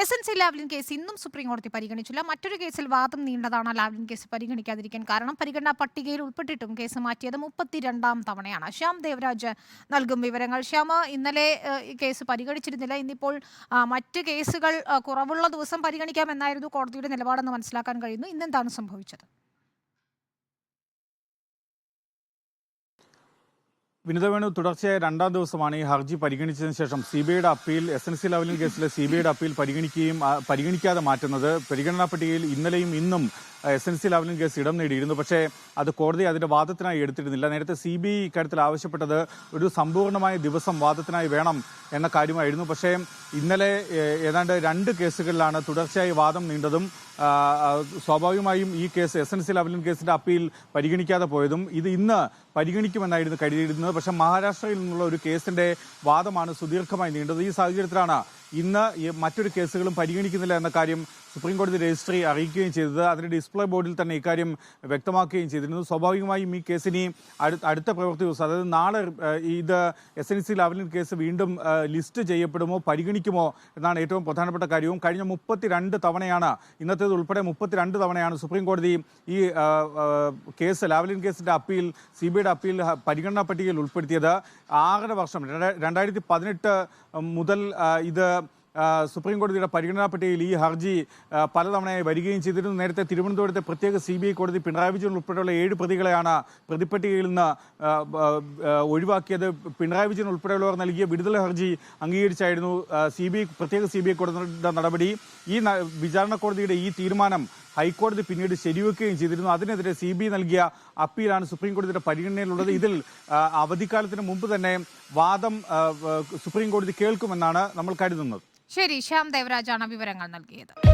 S N C Lavalin case ഇന്നും supreme കോടതി പരിഗണിച്ചില്ല. മറ്റൊരു കേസിൽ വാദം നീണ്ടതാണ് ലാവ്ലിൻ കേസ് പരിഗണിക്കാതിരിക്കാൻ കാരണം പരിഗണനാ പട്ടികയിൽ ഉൾപ്പെട്ടിട്ടും കേസ് മാറ്റിയത് മുപ്പത്തിരണ്ടാം തവണയാണ്. ശ്യാം ദേവരാജ് നൽകും വിവരങ്ങൾ. ശ്യാമ ഇന്നലെ കേസ് പരിഗണിച്ചിരുന്നില്ല. ഇന്നിപ്പോൾ മറ്റ് കേസുകൾ കുറവുള്ള ദിവസം പരിഗണിക്കാമെന്നായിരുന്നു കോടതിയുടെ നിലപാടെന്ന് മനസ്സിലാക്കാൻ കഴിയുന്നു. ഇന്നെന്താണ് സംഭവിച്ചത്? വിനിത വേണു തുടർച്ചയായ രണ്ടാം ദിവസമാണ് ഈ ഹർജി പരിഗണിച്ചതിന് ശേഷം സി ബി ഐയുടെ appeal S N C Lavalin കേസിലെ സി ബി ഐയുടെ അപ്പീൽ പരിഗണിക്കുകയും പരിഗണിക്കാതെ മാറ്റുന്നത് പരിഗണനാ പട്ടികയിൽ ഇന്നലെയും ഇന്നും S N C Lavalin case ഇടം നേടിയിരുന്നു. പക്ഷേ അത് കോടതി അതിന്റെ വാദത്തിനായി എടുത്തിരുന്നില്ല. നേരത്തെ സി ബി ഐ ഇക്കാര്യത്തിൽ ആവശ്യപ്പെട്ടത് ഒരു സമ്പൂർണമായ ദിവസം വാദത്തിനായി വേണം എന്ന കാര്യമായിരുന്നു. പക്ഷേ ഇന്നലെ ഏതാണ്ട് രണ്ട് കേസുകളിലാണ് തുടർച്ചയായി വാദം നീണ്ടതും സ്വാഭാവികമായും ഈ case S N C Lavalin കേസിന്റെ അപ്പീൽ പരിഗണിക്കാതെ പോയതും ഇത് ഇന്ന് പരിഗണിക്കുമെന്നായിരുന്നു കരുതിയിരുന്നത്. പക്ഷേ മഹാരാഷ്ട്രയിൽ നിന്നുള്ള ഒരു കേസിന്റെ വാദമാണ് സുദീർഘമായി നീണ്ടത്. ഈ സാഹചര്യത്തിലാണ് ഇന്ന് മറ്റൊരു കേസുകളും പരിഗണിക്കുന്നില്ല എന്ന കാര്യം സുപ്രീം കോടതി രജിസ്ട്രി അറിയിക്കുകയും ചെയ്തത്. അതിന്റെ ഡിസ്പ്ലേ ബോർഡിൽ തന്നെ ഇക്കാര്യം വ്യക്തമാക്കുകയും ചെയ്തിരുന്നു. സ്വാഭാവികമായും ഈ കേസിനി അടുത്ത പ്രവൃത്തി ദിവസം അതായത് നാളെ ഇത് S N C Lavalin case വീണ്ടും ലിസ്റ്റ് ചെയ്യപ്പെടുമോ പരിഗണിക്കുമോ എന്നാണ് ഏറ്റവും പ്രധാനപ്പെട്ട കാര്യവും. കഴിഞ്ഞ മുപ്പത്തിരണ്ട് തവണയാണ് ഇന്നത്തേത് ഉൾപ്പെടെ മുപ്പത്തിരണ്ട് തവണയാണ് സുപ്രീം കോടതി ഈ കേസ് ലാവലിൻ കേസിന്റെ അപ്പീൽ സി ബി ഐയുടെ അപ്പീൽ പരിഗണനാ പട്ടികയിൽ ഉൾപ്പെടുത്തിയത് ആറര വർഷം രണ്ടാ- രണ്ടായിരത്തി പതിനെട്ട് മുതൽ ഇത് സുപ്രീം കോടതിയുടെ പരിഗണനാ പട്ടികയിൽ ഈ ഹർജി പലതവണയായി വരികയും ചെയ്തിരുന്നു. നേരത്തെ തിരുവനന്തപുരത്തെ പ്രത്യേക സി ബി ഐ കോടതി പിണറായി വിജയൻ ഉൾപ്പെടെയുള്ള ഏഴ് പ്രതികളെയാണ് പ്രതിപ്പട്ടികയിൽ നിന്ന് ഒഴിവാക്കിയത്. പിണറായി വിജയൻ ഉൾപ്പെടെയുള്ളവർ നൽകിയ വിടുതൽ ഹർജി അംഗീകരിച്ചായിരുന്നു സി ബി ഐ പ്രത്യേക സി ബി ഐ കോടതിയുടെ നടപടി. ഈ വിചാരണ കോടതിയുടെ ഈ തീരുമാനം ഹൈക്കോടതി പിന്നീട് ശരിവെക്കുകയും ചെയ്തിരുന്നു. അതിനെതിരെ സി ബി നൽകിയ അപ്പീലാണ് സുപ്രീം കോടതിയുടെ പരിഗണനയിലുള്ളത്. ഇതിൽ അവധിക്കാലത്തിന് മുമ്പ് തന്നെ വാദം സുപ്രീം കോടതി കേൾക്കുമെന്നാണ് നമ്മൾ കരുതുന്നത്. ശരി ശ്യാം ദേവരാജാണ് വിവരങ്ങൾ നൽകിയത്.